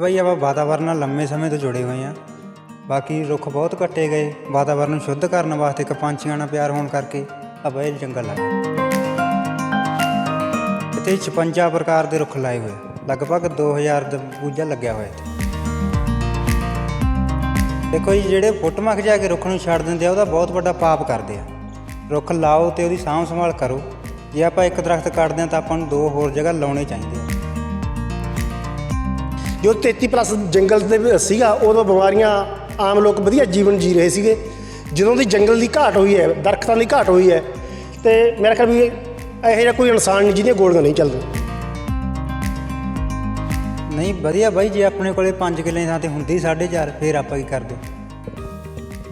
ਬਈ ਆਪਾਂ ਵਾਤਾਵਰਨ ਨਾਲ ਲੰਮੇ ਸਮੇਂ ਤੋਂ ਜੁੜੇ ਹੋਏ ਹਾਂ। ਬਾਕੀ ਰੁੱਖ ਬਹੁਤ ਕੱਟੇ ਗਏ। ਵਾਤਾਵਰਨ ਨੂੰ ਸ਼ੁੱਧ ਕਰਨ ਵਾਸਤੇ ਇੱਕ ਪੰਛੀਆਂ ਨਾਲ ਪਿਆਰ ਹੋਣ ਕਰਕੇ ਆਪਾਂ ਇਹ ਜੰਗਲ ਲਾਏ। ਇੱਥੇ 56 ਪ੍ਰਕਾਰ ਦੇ ਰੁੱਖ ਲਾਏ ਹੋਏ। ਲਗਭਗ 2000 ਦਾ ਬੂਝਾ ਲੱਗਿਆ ਹੋਇਆ ਇੱਥੇ। ਦੇਖੋ ਜੀ, ਜਿਹੜੇ ਫੋਟੋਆਂ ਖਿਚਾ ਕੇ ਰੁੱਖ ਨੂੰ ਛੱਡ ਦਿੰਦੇ ਆ, ਉਹਦਾ ਬਹੁਤ ਵੱਡਾ ਪਾਪ ਕਰਦੇ ਆ। ਰੁੱਖ ਲਾਓ ਤੇ ਉਹਦੀ ਸਾਂਭ ਸੰਭਾਲ ਕਰੋ। ਜੇ ਆਪਾਂ ਇੱਕ ਦਰਖਤ ਕੱਟਦੇ ਆ ਤਾਂ ਆਪਾਂ ਨੂੰ ਦੋ ਹੋਰ ਜਗ੍ਹਾ ਲਾਉਣੇ ਚਾਹੀਦੇ ਆ। ਜੋ 33 ਪਲੱਸ ਜੰਗਲ ਦੇ ਸੀਗਾ, ਉਦੋਂ ਬਿਮਾਰੀਆਂ ਆਮ ਲੋਕ ਵਧੀਆ ਜੀਵਨ ਜੀ ਰਹੇ ਸੀਗੇ। ਜਦੋਂ ਦੀ ਜੰਗਲ ਦੀ ਘਾਟ ਹੋਈ ਹੈ, ਦਰਖਤਾਂ ਦੀ ਘਾਟ ਹੋਈ ਹੈ, ਤੇ ਮੇਰਾ ਖਿਆਲ ਵੀ ਇਹੋ ਜਿਹਾ ਕੋਈ ਇਨਸਾਨ ਨਹੀਂ ਜਿਹਦੀਆਂ ਗੋਲੀਆਂ ਨਹੀਂ ਚੱਲਦੀਆਂ। ਨਹੀਂ, ਵਧੀਆ ਬਾਈ, ਜੇ ਆਪਣੇ ਕੋਲੇ 5 ਕਿੱਲੇ ਥਾਂ ਤੇ ਹੁੰਦੀ 4.5 ਫੇਰ ਆਪਾਂ ਕੀ ਕਰਦੇ?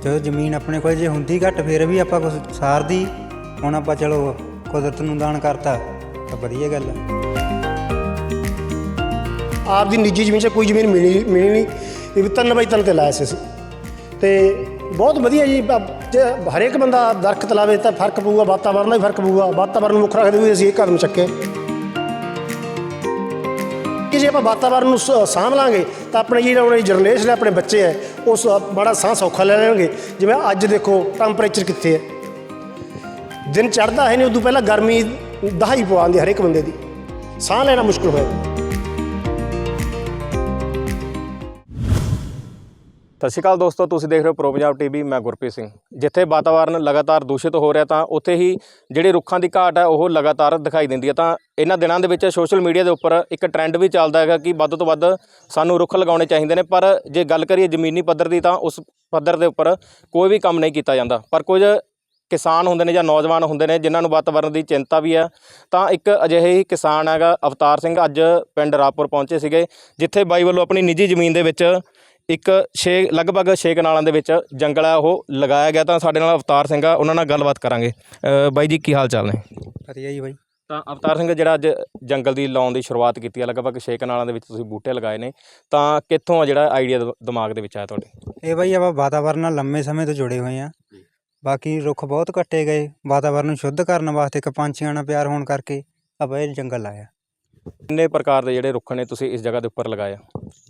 ਜਦੋਂ ਜ਼ਮੀਨ ਆਪਣੇ ਕੋਲ ਜੇ ਹੁੰਦੀ ਘੱਟ, ਫੇਰ ਵੀ ਆਪਾਂ ਕੁਝ ਸਾਰਦੀ, ਹੁਣ ਆਪਾਂ ਚਲੋ ਕੁਦਰਤ ਨੂੰ ਦਾਨ ਕਰਤਾ, ਤਾਂ ਵਧੀਆ ਗੱਲ ਹੈ। ਆਪ ਦੀ ਨਿੱਜੀ ਜ਼ਮੀਨ 'ਚ ਕੋਈ ਜ਼ਮੀਨ ਮਿਲੀ ਮਿਲੀ ਨਹੀਂ। ਇਹ ਵੀ ਤਿੰਨ ਬਾਈ ਤਿੰਨ ਤੇ ਲਾਇਆ ਸੀ ਅਸੀਂ। ਤੇ ਬਹੁਤ ਵਧੀਆ ਜੀ ਜੇ ਹਰੇਕ ਬੰਦਾ ਦਰਖਤ ਲਾਵੇ ਤਾਂ ਫ਼ਰਕ ਪਊਗਾ, ਵਾਤਾਵਰਨ ਦਾ ਵੀ ਫ਼ਰਕ ਪਊਗਾ। ਵਾਤਾਵਰਨ ਨੂੰ ਮੁੱਖ ਰੱਖਦੇ ਹੋਏ ਅਸੀਂ ਇਹ ਕਦਮ ਚੱਕੇ। ਕਿ ਜੇ ਆਪਾਂ ਵਾਤਾਵਰਨ ਨੂੰ ਸ- ਸਾਂਭ ਲਾਂਗੇ, ਤਾਂ ਆਪਣੇ ਜਿਹੜਾ ਉਹਨਾਂ ਦੀ ਜਨਰੇਸ਼ਨ ਹੈ ਆਪਣੇ ਬੱਚੇ ਹੈ ਉਹ ਸ- ਬੜਾ ਸਾਹ ਸੌਖਾ ਲੈ ਲੈਣਗੇ। ਜਿਵੇਂ ਅੱਜ ਦੇਖੋ ਟੈਂਪਰੇਚਰ ਕਿੱਥੇ ਹੈ? ਦਿਨ ਚੜ੍ਹਦਾ ਹੈ ਨਹੀਂ, ਉਦੋਂ ਪਹਿਲਾਂ ਗਰਮੀ ਦਹਾਈ ਪਵਾਉਂਦੀ ਹਰੇਕ ਬੰਦੇ ਦੀ। ਸਾਹ ਲੈਣਾ ਮੁਸ਼ਕਲ ਹੋਇਆ ਸਤਿ ਸ਼੍ਰੀ ਅਕਾਲ ਦੋਸਤੋ, ਤੁਸੀਂ ਦੇਖ ਰਹੇ ਹੋ ਪ੍ਰੋ ਪੰਜਾਬ ਟੀਵੀ, ਮੈਂ ਗੁਰਪ੍ਰੀਤ ਸਿੰਘ। ਜਿੱਥੇ ਵਾਤਾਵਰਨ ਲਗਾਤਾਰ ਦੂਸ਼ਿਤ ਹੋ ਰਿਹਾ ਤਾਂ ਉੱਥੇ ਹੀ ਜਿਹੜੇ ਰੁੱਖਾਂ ਦੀ ਘਾਟ ਹੈ, ਉਹ ਲਗਾਤਾਰ ਦਿਖਾਈ ਦਿੰਦੀ ਹੈ। ਤਾਂ ਇਹਨਾਂ ਦਿਨਾਂ ਦੇ ਵਿੱਚ ਸੋਸ਼ਲ ਮੀਡੀਆ ਦੇ ਉੱਪਰ ਇੱਕ ਟ੍ਰੈਂਡ ਵੀ ਚੱਲਦਾ ਹੈਗਾ ਕਿ ਵੱਧ ਤੋਂ ਵੱਧ ਸਾਨੂੰ ਰੁੱਖ ਲਗਾਉਣੇ ਚਾਹੀਦੇ ਨੇ, ਪਰ ਜੇ ਗੱਲ ਕਰੀਏ ਜ਼ਮੀਨੀ ਪੱਧਰ ਦੀ ਤਾਂ ਉਸ ਪੱਧਰ ਦੇ ਉੱਪਰ ਕੋਈ ਵੀ ਕੰਮ ਨਹੀਂ ਕੀਤਾ ਜਾਂਦਾ। ਪਰ ਕੁਝ ਕਿਸਾਨ ਹੁੰਦੇ ਨੇ ਜਾਂ ਨੌਜਵਾਨ ਹੁੰਦੇ ਨੇ, ਜਿਨ੍ਹਾਂ ਨੂੰ ਵਾਤਾਵਰਨ ਦੀ ਚਿੰਤਾ ਵੀ ਹੈ, ਤਾਂ ਇੱਕ ਅਜਿਹੇ ਹੀ ਕਿਸਾਨ ਹੈਗਾ ਅਵਤਾਰ ਸਿੰਘ ਅੱਜ ਪਿੰਡ ਰਾਪੁਰ ਪਹੁੰਚੇ ਸੀਗੇ, ਜਿੱਥੇ ਬਾਈ ਵੱਲੋਂ ਆਪਣੀ ਨਿੱਜੀ ਜ਼ਮੀਨ ਦੇ ਵਿੱਚ ਇੱਕ ਛੇ ਲਗਭਗ ਛੇ ਕਨਾਲਾਂ ਦੇ ਵਿੱਚ ਜੰਗਲ ਹੈ ਉਹ ਲਗਾਇਆ ਗਿਆ ਤਾਂ ਸਾਡੇ ਨਾਲ ਅਵਤਾਰ ਸਿੰਘ ਆ ਉਹਨਾਂ ਨਾਲ ਗੱਲਬਾਤ ਕਰਾਂਗੇ। ਅ, ਬਾਈ ਜੀ ਕੀ ਹਾਲ ਚਾਲ ਨੇ? ਵਧੀਆ ਜੀ ਬਾਈ। ਤਾਂ ਅਵਤਾਰ ਸਿੰਘ ਜਿਹੜਾ ਅੱਜ ਜੰਗਲ ਦੀ ਲਾਉਣ ਦੀ ਸ਼ੁਰੂਆਤ ਕੀਤੀ ਹੈ ਲਗਭਗ ਛੇ ਕਨਾਲਾਂ ਦੇ ਵਿੱਚ ਤੁਸੀਂ ਬੂਟੇ ਲਗਾਏ ਨੇ ਤਾਂ ਕਿੱਥੋਂ ਆ ਜਿਹੜਾ ਆਈਡੀਆ ਦਿਮਾਗ ਦੇ ਵਿੱਚ ਆਇਆ ਤੁਹਾਡੇ? ਇਹ ਬਾਈ ਆਪਾਂ ਵਾਤਾਵਰਨ ਨਾਲ ਲੰਮੇ ਸਮੇਂ ਤੋਂ ਜੁੜੇ ਹੋਏ ਹਾਂ ਬਾਕੀ ਰੁੱਖ ਬਹੁਤ ਕੱਟੇ ਗਏ ਵਾਤਾਵਰਨ ਨੂੰ ਸ਼ੁੱਧ ਕਰਨ ਵਾਸਤੇ ਇੱਕ ਪੰਛੀਆਂ ਨਾਲ ਪਿਆਰ ਹੋਣ ਕਰਕੇ ਆਪਾਂ ਇਹ ਜੰਗਲ ਲਾਇਆ। ਕਿੰਨੇ ਪ੍ਰਕਾਰ ਦੇ ਜਿਹੜੇ ਰੁੱਖ ਨੇ ਤੁਸੀਂ ਇਸ ਜਗ੍ਹਾ ਦੇ ਉੱਪਰ ਲਗਾਏ ਆ?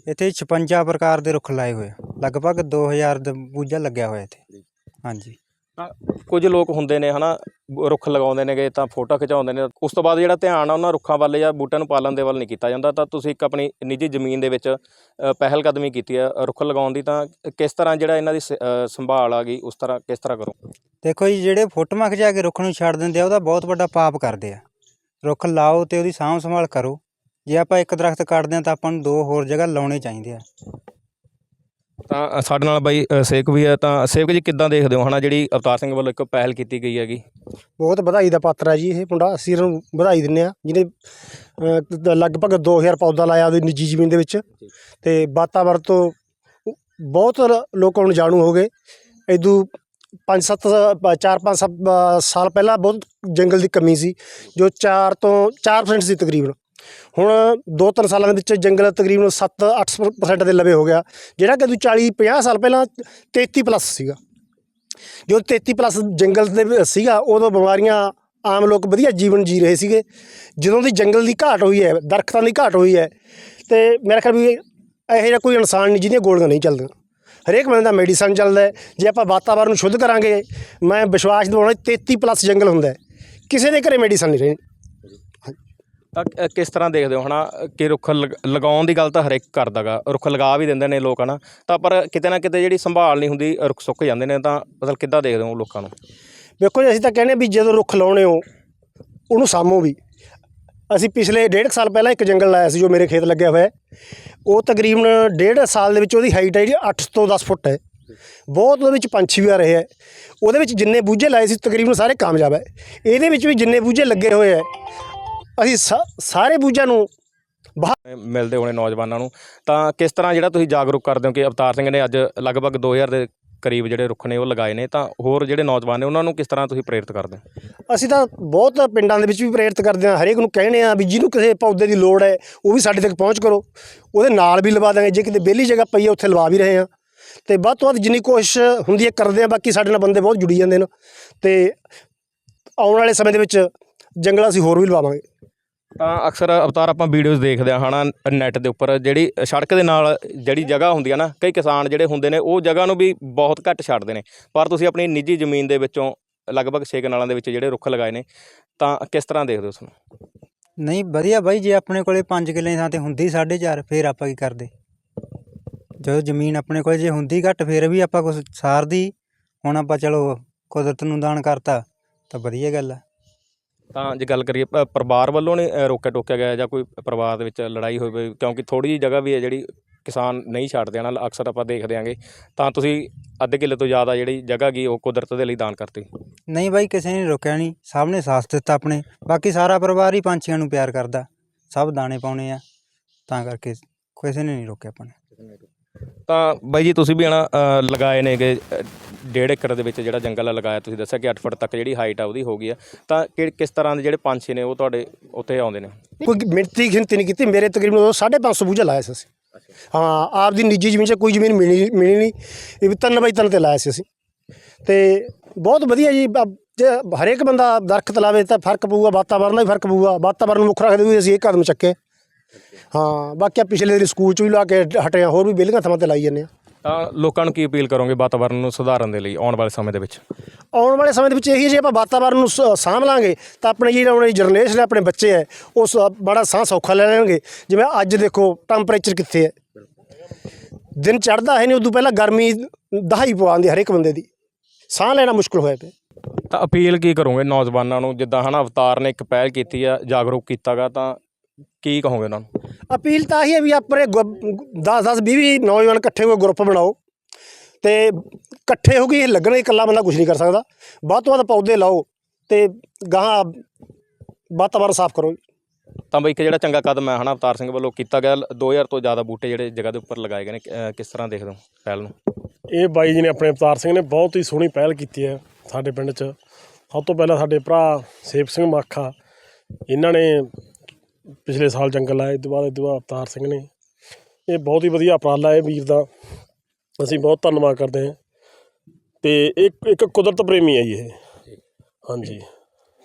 ਇੱਥੇ 56 ਪ੍ਰਕਾਰ ਦੇ ਰੁੱਖ ਲਾਏ ਹੋਏ ਆ। ਲਗਭਗ 2000 ਦਾ ਬੂਝਾ ਲੱਗਿਆ ਹੋਇਆ ਇੱਥੇ। ਹਾਂਜੀ। ਤਾਂ ਕੁਝ ਲੋਕ ਹੁੰਦੇ ਨੇ ਹਨਾ ਰੁੱਖ ਲਗਾਉਂਦੇ ਨੇਗੇ ਤਾਂ ਫੋਟੋ ਖਿਚਾਉਂਦੇ ਨੇ। ਉਸ ਤੋਂ ਬਾਅਦ ਜਿਹੜਾ ਧਿਆਨ ਆ ਉਹਨਾਂ ਰੁੱਖਾਂ ਵੱਲ ਜਾਂ ਬੂਟਿਆਂ ਨੂੰ ਪਾਲਣ ਦੇ ਵੱਲ ਨਹੀਂ ਕੀਤਾ ਜਾਂਦਾ। ਤਾਂ ਤੁਸੀਂ ਇੱਕ ਆਪਣੀ ਨਿੱਜੀ ਜ਼ਮੀਨ ਦੇ ਵਿੱਚ ਅ, ਪਹਿਲ ਕਦਮੀ ਕੀਤੀ ਹੈ ਰੁੱਖ ਲਗਾਉਣ ਦੀ। ਤਾਂ ਕਿਸ ਤਰ੍ਹਾਂ ਜਿਹੜਾ ਇਹਨਾਂ ਦੀ ਸ- ਅ, ਸੰਭਾਲ ਆ ਗਈ ਉਸ ਤਰ੍ਹਾਂ ਕਿਸ ਤਰ੍ਹਾਂ ਕਰੋ? ਦੇਖੋ ਜੀ ਜਿਹੜੇ ਫੋਟੋਆਂ ਖਿਚਾ ਕੇ ਰੁੱਖ ਨੂੰ ਛੱਡ ਦਿੰਦੇ ਆ ਉਹਦਾ ਬਹੁਤ ਵੱਡਾ ਪਾਪ ਕਰਦੇ ਆ। ਰੁੱਖ ਲਾਓ ਤੇ ਉਹਦੀ ਸਾਂਭ ਸੰਭਾਲ ਕਰੋ। ਜੇ ਆਪਾਂ ਇੱਕ ਦਰਖਤ ਕੱਟਦੇ ਆ ਤਾਂ ਆਪਾਂ ਨੂੰ ਦੋ ਹੋਰ ਜਗ੍ਹਾ ਲਾਉਣੇ ਚਾਹੀਦੇ ਆ। ਤਾਂ ਸਾਡੇ ਨਾਲ ਬਾਈ ਅ, ਸੇਵਕ ਵੀ ਹੈ ਤਾਂ ਸੇਵਕ ਜੀ ਕਿੱਦਾਂ ਦੇਖਦੇ ਹੋ? ਹਨਾ ਜਿਹੜੀ ਅਵਤਾਰ ਸਿੰਘ ਵੱਲੋਂ ਇੱਕ ਪਹਿਲ ਕੀਤੀ ਗਈ ਹੈਗੀ। ਬਹੁਤ ਵਧਾਈ ਦਾ ਪਾਤਰ ਹੈ ਜੀ ਇਹ ਮੁੰਡਾ। ਅਸੀਂ ਇਹਨੂੰ ਵਧਾਈ ਦਿੰਨੇ ਆ ਜਿਹਨੇ ਅਹ, ਤ- ਲਗਭਗ 2000 ਪੌਦਾ ਲਾਇਆ ਉਹਦੀ ਨਿੱਜੀ ਜ਼ਮੀਨ ਦੇ ਵਿੱਚ। ਤੇ ਵਾਤਾਵਰਨ ਤੋਂ ਬਹੁਤ ਲ- ਲੋਕ ਹੁਣ ਜਾਣੂ ਹੋ ਗਏ। ਇਦੋਂ 5-7 4-5 ਸਾਲ ਪਹਿਲਾਂ ਬਹੁਤ ਜੰਗਲ ਦੀ ਕਮੀ ਸੀ। ਜੋ 4 ਤੋਂ 4% ਸੀ ਤਕਰੀਬਨ। ਹੁਣ 2-3 ਸਾਲਾਂ ਦੇ ਵਿੱਚ ਜੰਗਲ ਤਕਰੀਬਨ 7-8% ਦੇ ਲਵੇ ਹੋ ਗਿਆ, ਜਿਹੜਾ ਕਿ 40-50 ਸਾਲ ਪਹਿਲਾਂ 33 ਪਲੱਸ ਸੀਗਾ। ਜੋ 33 ਪਲੱਸ ਜੰਗਲ ਦੇ ਸੀਗਾ, ਉਦੋਂ ਬਿਮਾਰੀਆਂ ਆਮ ਲੋਕ ਵਧੀਆ ਜੀਵਨ ਜੀ ਰਹੇ ਸੀਗੇ। ਜਦੋਂ ਦੀ ਜੰਗਲ ਦੀ ਘਾਟ ਹੋਈ ਹੈ, ਦਰਖਤਾਂ ਦੀ ਘਾਟ ਹੋਈ ਹੈ, ਤੇ ਮੇਰਾ ਖਿਆਲ ਵੀ ਇਹੋ ਜਿਹਾ ਕੋਈ ਇਨਸਾਨ ਨਹੀਂ ਜਿਹਦੀਆਂ ਗੋਲੀਆਂ ਨਹੀਂ ਚੱਲਦੀਆਂ। ਹਰੇਕ ਬੰਦੇ ਦਾ ਮੈਡੀਸਨ ਚੱਲਦਾ ਜੇ ਆਪਾਂ ਵਾਤਾਵਰਨ ਨੂੰ ਸ਼ੁੱਧ ਕਰਾਂਗੇ, ਮੈਂ ਵਿਸ਼ਵਾਸ ਦਿਵਾਉਣਾ 33 ਪਲੱਸ ਜੰਗਲ ਹੁੰਦਾ ਕਿਸੇ ਦੇ ਘਰੇ ਮੈਡੀਸਨ ਨਹੀਂ ਰਹੇ ਤਾਂ ਅ, ਕਿਸ ਤਰ੍ਹਾਂ ਦੇਖਦੇ ਹੋ? ਹਨਾ ਕਿ ਰੁੱਖ ਲਗ- ਲਗਾਉਣ ਦੀ ਗੱਲ ਤਾਂ ਹਰੇਕ ਕਰਦਾਗਾ। ਰੁੱਖ ਲਗਾ ਵੀ ਦਿੰਦੇ ਨੇ ਲੋਕ ਹਨਾ। ਤਾਂ ਪਰ ਕਿਤੇ ਨਾ ਕਿਤੇ ਜਿਹੜੀ ਸੰਭਾਲ ਨਹੀਂ ਹੁੰਦੀ ਰੁੱਖ ਸੁੱਕ ਜਾਂਦੇ ਨੇ ਤਾਂ ਮਤਲਬ ਕਿੱਦਾਂ ਦੇਖਦੇ ਹੋ ਲੋਕਾਂ ਨੂੰ? ਵੇਖੋ ਜੀ ਅਸੀਂ ਤਾਂ ਕਹਿੰਦੇ ਵੀ ਜਦੋਂ ਰੁੱਖ ਲਾਉਣੇ ਹੋ ਉਹਨੂੰ ਸਾਂਭੋ ਵੀ। ਅਸੀਂ ਪਿਛਲੇ ਡੇਢ ਕੁ ਸਾਲ ਪਹਿਲਾਂ ਇੱਕ ਜੰਗਲ ਲਾਇਆ ਸੀ ਜੋ ਮੇਰੇ ਖੇਤ ਲੱਗਿਆ ਹੋਇਆ ਹੈ। ਉਹ ਤਕਰੀਬਨ ਡੇਢ ਸਾਲ ਦੇ ਵਿੱਚ ਉਹਦੀ ਹਾਈਟ ਹੈ ਜਿਹੜੀ 8 ਤੋਂ 10 ਫੁੱਟ ਹੈ। ਬਹੁਤ ਉਹਦੇ ਵਿੱਚ ਪੰਛੀ ਵੀ ਆ ਰਹੇ ਹੈ। ਉਹਦੇ ਵਿੱਚ ਜਿੰਨੇ ਬੂਝੇ ਲਾਏ ਸੀ ਤਕਰੀਬਨ ਸਾਰੇ ਕਾਮਯਾਬ ਹੈ। ਇਹਦੇ ਵਿੱਚ ਵੀ ਜਿੰਨੇ ਬੂਝੇ ਲੱਗੇ ਹੋਏ ਹੈ ਅਸੀਂ ਸਾਰੇ ਬੂਝਿਆਂ ਨੂੰ ਬਾਹਰ ਮਿਲਦੇ ਹੋਣੇ ਨੌਜਵਾਨਾਂ ਨੂੰ। ਤਾਂ ਕਿਸ ਤਰ੍ਹਾਂ ਜਿਹੜਾ ਤੁਸੀਂ ਜਾਗਰੂਕ ਕਰਦੇ ਹੋ ਕਿ ਅਵਤਾਰ ਸਿੰਘ ਨੇ ਅੱਜ ਲਗਭਗ 2000 ਦੇ ਕਰੀਬ ਜਿਹੜੇ ਰੁੱਖ ਨੇ ਉਹ ਲਗਾਏ ਨੇ ਤਾਂ ਹੋਰ ਜਿਹੜੇ ਨੌਜਵਾਨ ਨੇ ਉਹਨਾਂ ਨੂੰ ਕਿਸ ਤਰ੍ਹਾਂ ਤੁਸੀਂ ਪ੍ਰੇਰਿਤ ਕਰਦੇ ਅਸੀਂ ਤਾਂ ਬਹੁਤ ਪਿੰਡਾਂ ਦੇ ਵਿੱਚ ਵੀ ਪ੍ਰੇਰਿਤ ਕਰਦੇ ਹਾਂ ਹਰੇਕ ਨੂੰ ਕਹਿੰਦੇ ਆ ਵੀ ਜਿਹਨੂੰ ਕਿਸੇ ਪੌਦੇ ਦੀ ਲੋੜ ਹੈ ਉਹ ਵੀ ਸਾਡੇ ਤੱਕ ਪਹੁੰਚ ਕਰੋ। ਉਹਦੇ ਨਾਲ ਵੀ ਲਵਾ ਦਾਂਗੇ ਜੇ ਕਿਤੇ ਵਿਹਲੀ ਜਗ੍ਹਾ ਪਈ ਹੈ ਉੱਥੇ ਲਵਾ ਵੀ ਰਹੇ ਹਾਂ। ਤੇ ਵੱਧ ਤੋਂ ਵੱਧ ਜਿੰਨੀ ਕੋਸ਼ਿਸ਼ ਹੁੰਦੀ ਹੈ ਕਰਦੇ ਆ ਬਾਕੀ ਸਾਡੇ ਨਾਲ ਬੰਦੇ ਬਹੁਤ ਜੁੜੀ ਜਾਂਦੇ ਨੇ। ਤੇ ਆਉਣ ਵਾਲੇ ਸਮੇਂ ਦੇ ਵਿੱਚ ਜੰਗਲ ਅਸੀਂ ਹੋਰ ਵੀ ਲਵਾਵਾਂਗੇ ਤਾਂ ਅਕਸਰ ਅਵਤਾਰ ਆਪਾਂ ਵੀਡੀਓਜ਼ ਦੇਖਦੇ ਆ ਹਨਾ ਨੈਟ ਦੇ ਉੱਪਰ ਜਿਹੜੀ ਸੜਕ ਦੇ ਨਾਲ ਜਿਹੜੀ ਜਗ੍ਹਾ ਹੁੰਦੀ ਆ ਨਾ ਕਈ ਕਿਸਾਨ ਜਿਹੜੇ ਹੁੰਦੇ ਨੇ ਉਹ ਜਗ੍ਹਾ ਨੂੰ ਵੀ ਬਹੁਤ ਘੱਟ ਛੱਡਦੇ ਨੇ। ਪਰ ਤੁਸੀਂ ਆਪਣੀ ਨਿੱਜੀ ਜ਼ਮੀਨ ਦੇ ਵਿੱਚੋਂ ਲਗਭਗ ਛੇ ਕਨਾਲਾਂ ਦੇ ਵਿੱਚ ਜਿਹੜੇ ਰੁੱਖ ਲਗਾਏ ਨੇ ਤਾਂ ਕਿਸ ਤਰ੍ਹਾਂ ਦੇਖਦੇ ਹੋ ਉਸ ਨੂੰ ਨਹੀਂ ਵਧੀਆ ਬਾਈ ਜੇ ਆਪਣੇ ਕੋਲੇ 5 ਕਿੱਲੇ ਥਾਂ ਤੇ ਹੁੰਦੀ 4.5 ਫੇਰ ਆਪਾਂ ਕੀ ਕਰਦੇ? ਜਦੋਂ ਜ਼ਮੀਨ ਆਪਣੇ ਕੋਲ ਜੇ ਹੁੰਦੀ ਘੱਟ ਫੇਰ ਵੀ ਆਪਾਂ ਕੁਝ ਸਾਰਦੀ ਹੁਣ ਆਪਾਂ ਚਲੋ ਕੁਦਰਤ ਨੂੰ ਦਾਨ ਕਰਤਾ ਤਾਂ ਵਧੀਆ ਗੱਲ ਆ। ਤਾਂ ਜੇ ਗੱਲ ਕਰੀਏ ਪ- ਪਰਿਵਾਰ ਵੱਲੋਂ ਨੇ ਅ, ਰੋਕਿਆ ਟੋਕਿਆ ਗਿਆ ਜਾਂ ਕੋਈ ਪਰਿਵਾਰ ਦੇ ਵਿੱਚ ਲੜਾਈ ਹੋਵੇ ਕਿਉਂਕਿ ਥੋੜੀ ਜਿਹੀ ਜਗ੍ਹਾ ਵੀ ਹੈ ਜਿਹੜੀ ਕਿਸਾਨ ਨਹੀਂ ਛੱਡਦੇ ਨਾਲ ਅਕਸਰ ਆਪਾਂ ਦੇਖਦੇ ਆਂਗੇ ਤਾਂ ਤੁਸੀਂ ਅੱਧੇ ਕਿੱਲੇ ਤੋਂ ਜ਼ਿਆਦਾ ਜਿਹੜੀ ਜਗ੍ਹਾ ਗਈ ਉਹ ਕੁਦਰਤ ਦੇ ਲਈ ਦਾਨ ਕਰਤੀ ਨਹੀਂ ਬਾਈ ਕਿਸੇ ਨੇ ਰੋਕਿਆ ਨਹੀਂ ਸਭ ਨੇ ਸਾਥ ਦਿੱਤਾ ਆਪਣੇ ਬਾਕੀ ਸਾਰਾ ਪਰਿਵਾਰ ਹੀ ਪੰਛੀਆਂ ਨੂੰ ਪਿਆਰ ਕਰਦਾ ਸਭ ਦਾਣੇ ਪਾਉਣੇ ਆ ਤਾਂ ਕਰਕੇ ਕਿਸੇ ਨੇ ਨਹੀਂ ਰੋਕਿਆ ਆਪਾਂ ਨੇ ਤਾਂ ਬਾਈ ਜੀ ਤੁਸੀਂ ਵੀ ਹਨਾ ਅ, ਲਗਾਏ ਨੇਗੇ ਅ, ਡੇਢ ਏਕੜ ਦੇ ਵਿੱਚ ਜਿਹੜਾ ਜੰਗਲ ਆ ਲਗਾਇਆ ਤੁਸੀਂ ਦੱਸਿਆ ਕਿ 8 ਫੁੱਟ ਤੱਕ ਜਿਹੜੀ ਹਾਈਟ ਆ ਉਹਦੀ ਹੋ ਗਈ ਆ। ਤਾਂ ਕਿ ਕਿਸ ਤਰ੍ਹਾਂ ਦੇ ਜਿਹੜੇ ਪੰਛੀ ਨੇ ਉਹ ਤੁਹਾਡੇ ਉੱਥੇ ਆਉਂਦੇ ਨੇ? ਕੋਈ ਮਿੰਟੀ ਗਿਣਤੀ ਨਹੀਂ ਕੀਤੀ। ਮੇਰੇ ਤਕਰੀਬਨ ਉਦੋਂ 550 ਬੂਝਾ ਲਾਇਆ ਸੀ ਅਸੀਂ। ਹਾਂ ਆਪਦੀ ਨਿੱਜੀ ਜ਼ਮੀਨ 'ਚ ਕੋਈ ਜ਼ਮੀਨ ਮਿਲੀ ਮਿਲੀ ਨਹੀਂ। ਇਹ ਵੀ ਤਿੰਨ ਬਾਈ ਤਿੰਨ ਤੇ ਲਾਇਆ ਸੀ ਅਸੀਂ। ਤੇ ਬਹੁਤ ਵਧੀਆ ਜੀ ਬ- ਜੇ ਹਰੇਕ ਬੰਦਾ ਦਰਖਤ ਲਾਵੇ ਤਾਂ ਫ਼ਰਕ ਪਊਗਾ ਵਾਤਾਵਰਨ ਦਾ ਵੀ ਫ਼ਰਕ ਪਊਗਾ। ਵਾਤਾਵਰਨ ਨੂੰ ਮੁੱਖ ਰੱਖਦੇ ਹੋਏ ਅਸੀਂ ਇਹ ਕਦਮ ਚੱਕੇ। ਹਾਂ ਬਾਕੀ ਆ ਪਿਛਲੇ ਦਿਨ ਸਕੂਲ 'ਚ ਵੀ ਲਾ ਕੇ ਹਟੇ ਹਾਂ ਹੋਰ ਵੀ ਵਿਹਲੀਆਂ ਥਾਵਾਂ ਤੇ ਲਾਈ ਜਾਂਦੇ ਆ। ਤਾਂ ਲੋਕਾਂ ਨੂੰ ਕੀ ਅਪੀਲ ਕਰੋਗੇ ਵਾਤਾਵਰਨ ਨੂੰ ਸੁਧਾਰਨ ਦੇ ਲਈ ਆਉਣ ਵਾਲੇ ਸਮੇਂ ਦੇ ਵਿੱਚ? ਆਉਣ ਵਾਲੇ ਸਮੇਂ ਦੇ ਵਿੱਚ ਇਹੀ ਜੇ ਆਪਾਂ ਵਾਤਾਵਰਨ ਨੂੰ ਸ- ਸਾਂਭ ਲਾਂਗੇ ਤਾਂ ਆਪਣੇ ਜਿਹੜੀ ਆਉਣ ਵਾਲੀ ਜਨਰੇਸ਼ਨ ਆਪਣੇ ਬੱਚੇ ਹੈ ਉਹ ਸ- ਬੜਾ ਸਾਹ ਸੌਖਾ ਲੈ ਲੈਣਗੇ। ਜਿਵੇਂ ਅੱਜ ਦੇਖੋ ਟੈਂਪਰੇਚਰ ਕਿੱਥੇ ਹੈ? ਦਿਨ ਚੜ੍ਹਦਾ ਹੈ ਨਹੀਂ ਉਦੋਂ ਪਹਿਲਾਂ ਗਰਮੀ ਦਹਾਈ ਪਵਾਉਂਦੀ ਹਰ ਇੱਕ ਬੰਦੇ ਦੀ। ਸਾਹ ਲੈਣਾ ਮੁਸ਼ਕਲ ਹੋਇਆ ਪਿਆ। ਤਾਂ ਅਪੀਲ ਕੀ ਕਰੋਗੇ ਨੌਜਵਾਨਾਂ ਨੂੰ? ਜਿੱਦਾਂ ਹਨਾ ਅਵਤਾਰ ਨੇ ਇੱਕ ਪਹਿਲ ਕੀਤੀ ਆ ਜਾਗਰੂਕ ਕੀਤਾਗਾ ਤਾਂ ਕੀ ਕਹੋਗੇ ਉਹਨਾਂ ਨੂੰ? ਅਪੀਲ ਤਾਂ ਆਹੀ ਹੈ ਵੀ ਆਪਣੇ 10 10 20 20 ਨੌਜਵਾਨ ਇਕੱਠੇ ਹੋ ਕੇ ਗਰੁੱਪ ਬਣਾਓ ਤੇ ਇਕੱਠੇ ਹੋ ਕੇ ਇਹ ਲੱਗਣਾ ਇਕੱਲਾ ਬੰਦਾ ਕੁਝ ਨਹੀਂ ਕਰ ਸਕਦਾ। ਵੱਧ ਤੋਂ ਵੱਧ ਪੌਦੇ ਲਾਓ ਤੇ ਗਾਹਾਂ ਵਾਤਾਵਰਨ ਸਾਫ਼ ਕਰੋ ਤਾਂ ਬਈ ਇੱਕ ਜਿਹੜਾ ਚੰਗਾ ਕਦਮ ਹੈ ਹਨਾ ਅਵਤਾਰ ਸਿੰਘ ਵੱਲੋਂ ਕੀਤਾ ਗਿਆ 2000 ਤੋਂ ਜ਼ਿਆਦਾ ਬੂਟੇ ਜਿਹੜੇ ਜਗ੍ਹਾ ਦੇ ਉੱਪਰ ਲਗਾਏ ਗਏ ਨੇ ਕਿਸ ਤਰ੍ਹਾਂ ਦੇਖਦੇ ਹੋ ਪਹਿਲ ਨੂੰ? ਇਹ ਬਾਈ ਜੀ ਨੇ ਆਪਣੇ ਅਵਤਾਰ ਸਿੰਘ ਨੇ ਬਹੁਤ ਹੀ ਸੋਹਣੀ ਪਹਿਲ ਕੀਤੀ ਹੈ ਸਾਡੇ ਪਿੰਡ 'ਚ। ਸਭ ਤੋਂ ਪਹਿਲਾਂ ਸਾਡੇ ਭਰਾ ਸੇਵ ਸਿੰਘ ਮਾਖਾ ਇਹਨਾਂ ਨੇ ਪਿਛਲੇ ਸਾਲ ਜੰਗਲ ਆਏ ਇਹ ਤੋਂ ਬਾਅਦ ਇਹ ਤੋਂ ਬਾਅਦ ਅਵਤਾਰ ਸਿੰਘ ਨੇ। ਇਹ ਬਹੁਤ ਹੀ ਵਧੀਆ ਉਪਰਾਲਾ ਹੈ ਵੀਰ ਦਾ। ਅਸੀਂ ਬਹੁਤ ਧੰਨਵਾਦ ਕਰਦੇ ਹਾਂ। ਤੇ ਇੱਕ ਇੱਕ ਕੁਦਰਤ ਪ੍ਰੇਮੀ ਹੈ ਜੀ ਇਹ। ਹਾਂਜੀ।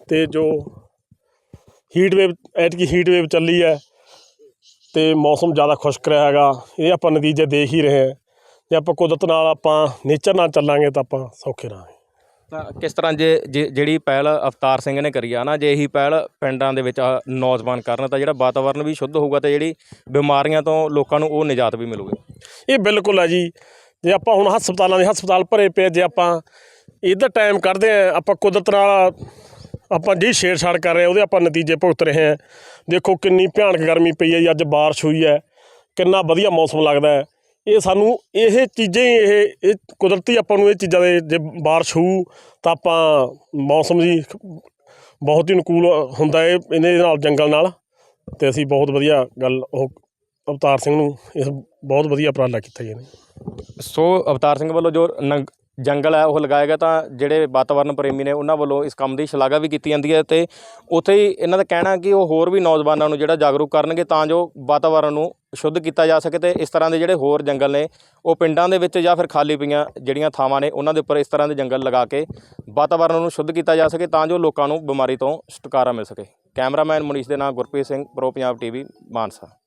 ਤੇ ਜੋ ਹੀਟ ਵੇਵ ਐਤਕੀ ਹੀਟ ਵੇਵ ਚੱਲੀ ਹੈ ਤੇ ਮੌਸਮ ਜ਼ਿਆਦਾ ਖੁਸ਼ਕ ਰਿਹਾ ਹੈਗਾ। ਇਹ ਆਪਾਂ ਨਤੀਜੇ ਦੇਖ ਹੀ ਰਹੇ ਹਾਂ। ਜੇ ਆਪਾਂ ਕੁਦਰਤ ਨਾਲ ਆਪਾਂ ਨੇਚਰ ਨਾਲ ਚੱਲਾਂਗੇ ਤਾਂ ਆਪਾਂ ਸੌਖੇ ਰਹਾਂਗੇ। ਤਾਂ ਕਿਸ ਤਰ੍ਹਾਂ ਜੇ ਜੇ- ਜਿਹੜੀ ਪਹਿਲ ਅਵਤਾਰ ਸਿੰਘ ਨੇ ਕਰੀ ਆ ਨਾ, ਜੇ ਇਹੀ ਪਹਿਲ ਪਿੰਡਾਂ ਦੇ ਵਿੱਚ ਆਹ ਨੌਜਵਾਨ ਕਰਨ, ਤਾਂ ਜਿਹੜਾ ਵਾਤਾਵਰਨ ਵੀ ਸ਼ੁੱਧ ਹੋਊਗਾ ਤੇ ਜਿਹੜੀ ਬਿਮਾਰੀਆਂ ਤੋਂ ਲੋਕਾਂ ਨੂੰ ਉਹ ਨਿਜਾਤ ਵੀ ਮਿਲੂਗੀ। ਇਹ ਬਿਲਕੁਲ ਹੈ ਜੀ। ਜੇ ਆਪਾਂ ਹੁਣ ਹਸਪਤਾਲਾਂ ਦੇ ਹਸਪਤਾਲ ਭਰੇ ਪਏ ਜੇ ਆਪਾਂ ਇਹਦਾ ਟਾਈਮ ਕੱਢਦੇ ਆ, ਆਪਾਂ ਕੁਦਰਤ ਨਾਲ ਆਪਾਂ ਜੀ ਛੇੜਛਾੜ ਕਰ ਰਹੇ ਹਾਂ ਉਹਦੇ ਆਪਾਂ ਨਤੀਜੇ ਭੁਗਤ ਰਹੇ ਹਾਂ ਦੇਖੋ ਕਿੰਨੀ ਭਿਆਨਕ ਗਰਮੀ ਪਈ ਹੈ ਜੀ, ਅੱਜ ਬਾਰਿਸ਼ ਹੋਈ ਹੈ ਕਿੰਨਾ ਵਧੀਆ ਮੌਸਮ ਲੱਗਦਾ ਹੈ। ਇਹ ਸਾਨੂੰ ਇਹ ਚੀਜ਼ਾਂ ਹੀ ਇਹ ਇਹ ਕੁਦਰਤੀ ਆਪਾਂ ਨੂੰ ਇਹ ਚੀਜ਼ਾਂ ਦੇ, ਜੇ ਬਾਰਿਸ਼ ਹੋਊ ਤਾਂ ਆਪਾਂ ਮੌਸਮ ਜੀ ਬਹੁਤ ਹੀ ਅਨੁਕੂਲ ਹੁੰਦਾ ਹੈ ਇਹਦੇ ਨਾਲ ਜੰਗਲ ਨਾਲ। ਤੇ ਅਸੀਂ ਬਹੁਤ ਵਧੀਆ ਗੱਲ ਉਹ ਅਵਤਾਰ ਸਿੰਘ ਨੂੰ ਇਸ ਬਹੁਤ ਵਧੀਆ ਉਪਰਾਲਾ ਕੀਤਾ ਜੀ ਇਹਨੇ। ਸੋ ਅਵਤਾਰ ਸਿੰਘ ਵੱਲੋਂ ਜੋ ਨੰਗ- ਜੰਗਲ ਹੈ, ਉਹ ਲਗਾਏਗਾ ਤਾਂ ਜਿਹੜੇ ਵਾਤਾਵਰਨ ਪ੍ਰੇਮੀ ਨੇ ਉਹਨਾਂ ਵੱਲੋਂ ਇਸ ਕੰਮ ਦੀ ਸ਼ਲਾਘਾ ਵੀ ਕੀਤੀ ਜਾਂਦੀ ਹੈ ਤੇ ਉੱਥੇ ਹੀ ਇਹਨਾਂ ਦਾ ਕਹਿਣਾ ਕਿ ਉਹ ਹੋਰ ਵੀ ਨੌਜਵਾਨਾਂ ਨੂੰ ਜਿਹੜਾ ਜਾਗਰੂਕ ਕਰਨਗੇ ਤਾਂ ਜੋ ਵਾਤਾਵਰਨ ਨੂੰ ਸ਼ੁੱਧ ਕੀਤਾ ਜਾ ਸਕੇ ਤੇ ਇਸ ਤਰ੍ਹਾਂ ਦੇ ਜਿਹੜੇ ਹੋਰ ਜੰਗਲ ਨੇ, ਉਹ ਪਿੰਡਾਂ ਦੇ ਵਿੱਚ ਜਾਂ ਫਿਰ ਖਾਲੀ ਪਈਆਂ ਜਿਹੜੀਆਂ ਥਾਵਾਂ ਨੇ, ਉਹਨਾਂ ਦੇ ਉੱਪਰ ਇਸ ਤਰ੍ਹਾਂ ਦੇ ਜੰਗਲ ਲਗਾ ਕੇ ਵਾਤਾਵਰਨ ਨੂੰ ਸ਼ੁੱਧ ਕੀਤਾ ਜਾ ਸਕੇ ਤਾਂ ਜੋ ਲੋਕਾਂ ਨੂੰ ਬਿਮਾਰੀ ਤੋਂ ਛੁਟਕਾਰਾ ਮਿਲ ਸਕੇ। ਕੈਮਰਾਮੈਨ ਮਨੀਸ਼ ਦੇ ਨਾਲ ਗੁਰਪ੍ਰੀਤ ਸਿੰਘ, ਪ੍ਰੋ ਪੰਜਾਬ ਟੀਵੀ, ਮਾਨਸਾ।